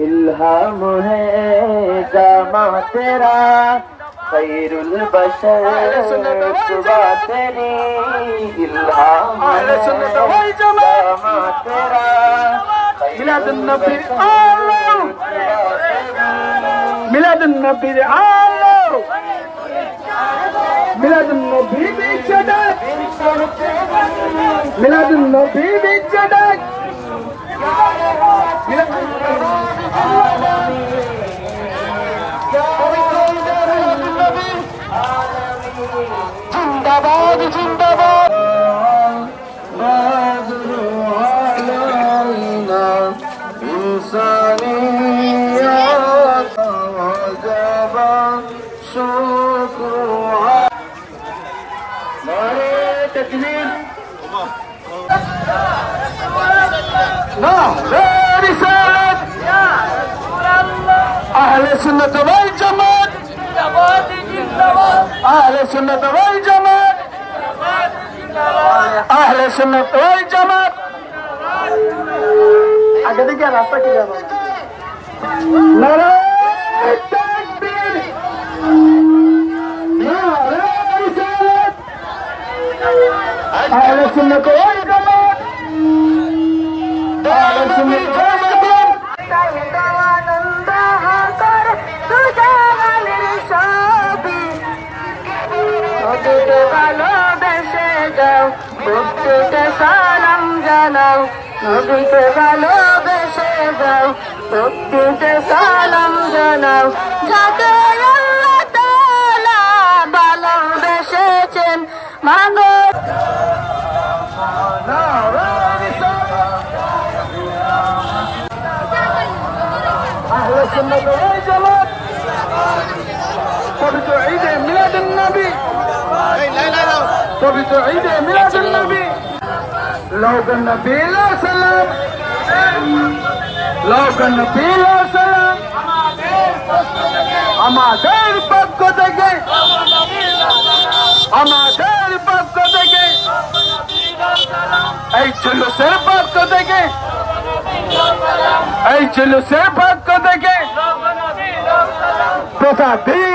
इल्हाम है जामा तेरा खैरुल बशर सुबह तेरी इल्हाम है जामा तेरा মিলাদুন নবীর আলো মিলাদুন নবীর আলো মিলাদুন নবী বিচ্ছে ডাক মিলাদুন নবী বিচ্ছে জিন্দাবাদ জিন্দাবাদ بدر علينا إنسانيات وجب شكر نعرة تكبير نعرة رسالة أهل السنة والجماعة أهل السنة والجماعة আহলে সুন্নাত ওয়াল জামাত। আগে দিকে রাস্তা কি যাবে? নারায় তাকবীর। নারায় পুত্রকে সালাম জানাও, নবীকে ভালোবেসে যাও পুত্রকে সালাম জানাও। যাতে ভালোবেসেছেন, মাগো। আহলে পবিত্র ঈদ পবিত্র ঈদে মিলাদুন নবী। লৌকন নবী সালাম লৌকন নবী সালাম আমাদের পক্ষ থেকে। আমাদের পক্ষ থেকে। এই জুলুসের পক্ষ থেকে। এই জুলুসের পক্ষ থেকে। প্রসাদীর